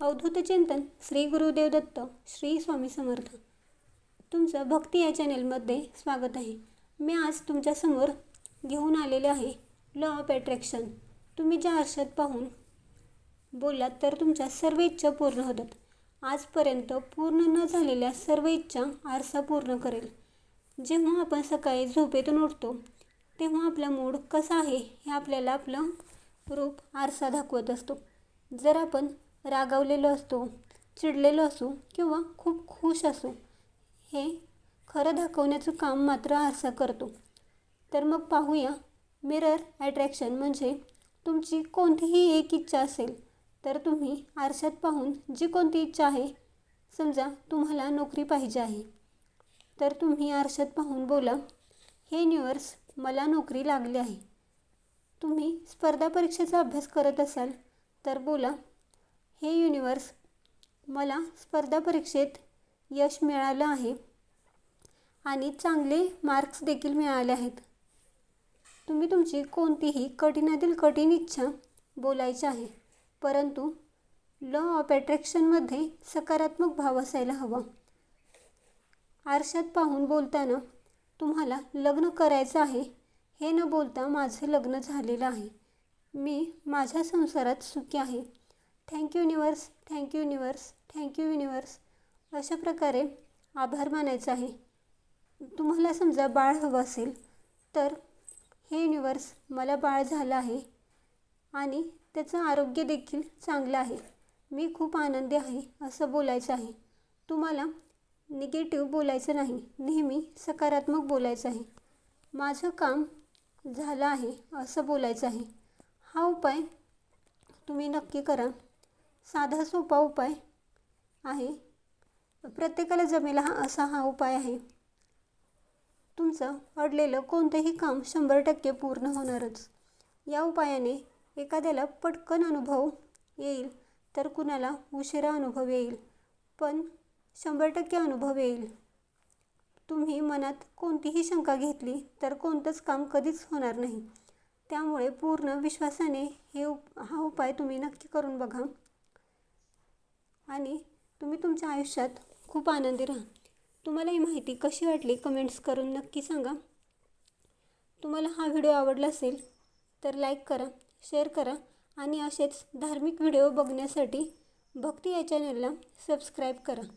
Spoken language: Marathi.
अवधूत चिंतन श्री गुरुदेव दत्त श्री स्वामी समर्थ. तुमचं भक्ती या चॅनेलमध्ये स्वागत आहे. मी आज तुमच्यासमोर घेऊन आलेले आहे लॉ ऑफ अट्रॅक्शन तुम्ही ज्या आरशात पाहून बोललात तर तुमच्या सर्व इच्छा पूर्ण होतात. आजपर्यंत पूर्ण न झालेल्या सर्व इच्छा आरसा पूर्ण करेल. जेव्हा आपण सकाळी झोपेतून उठतो तेव्हा आपला मूड कसा आहे हे आपल्याला आपलं रूप आरसा दाखवत असतो. जर आपण रागावलेलो असतो चिडलेलो असू किंवा खूप खुश असू हे खरं दाखवण्याचं काम मात्र आरसा करतो. तर मग पाहूया मिरर ॲट्रॅक्शन म्हणजे तुमची कोणतीही एक इच्छा असेल तर तुम्ही आरशात पाहून जी कोणती इच्छा आहे समजा तुम्हाला नोकरी पाहिजे आहे तर तुम्ही आरशात पाहून बोला हे युनिवर्स मला नोकरी लागली आहे. तुम्ही स्पर्धा परीक्षेचा अभ्यास करत असाल तर बोला हे युनिवर्स मला स्पर्धा परीक्षेत यश मिळालं आहे. आणि चांगले मार्क्स देखील मिळाले आहेत. तुम्ही तुमची कोणतीही कठीणातील कठीण इच्छा बोलायची आहे परंतु लॉ ऑफ अट्रॅक्शनमध्ये सकारात्मक भाव असायला हवा. आरशात पाहून बोलताना तुम्हाला लग्न करायचं आहे हे न बोलता माझं लग्न झालेलं आहे. मी माझ्या संसारात सुखी आहे. Thank you universe thank you universe thank you universe अशा प्रकारे आभार मानायचा आहे. तुम्हाला समजा बाळ हवं असेल तर हे युनिवर्स मला बाळ झालं आहे आणि त्याचं आरोग्य देखील चांगलं आहे. मी खूप आनंदी आहे असं बोलायचं आहे. तुम्हाला निगेटिव्ह बोलायचं नाही. नेहमी सकारात्मक बोलायचं आहे. माझं काम झालं आहे असं बोलायचं आहे. हा उपाय तुम्ही नक्की करा. साधा सोपा उपाय आहे. प्रत्येकाला जमेल हा असा हा उपाय आहे. तुमचं अडलेलं कोणतंही काम शंभर टक्के पूर्ण होणारच. या उपायाने एखाद्याला पटकन अनुभव येईल तर कुणाला उशिरा अनुभव येईल पण शंभर टक्के अनुभव येईल. तुम्ही मनात कोणतीही शंका घेतली तर कोणतंच काम कधीच होणार नाही. त्यामुळे पूर्ण विश्वासाने हे उप हा उपाय तुम्ही नक्की करून बघा. आणि तुम्ही तुमच्या आयुष्यात खूप आनंदी राहा. तुम्हाला ही माहिती कशी वाटली कमेंट्स करून नक्की सांगा. तुम्हाला हा व्हिडिओ आवडला असेल तर लाईक करा शेअर करा आणि असेच धार्मिक व्हिडिओ बघण्यासाठी भक्ती या चॅनलला सबस्क्राईब करा.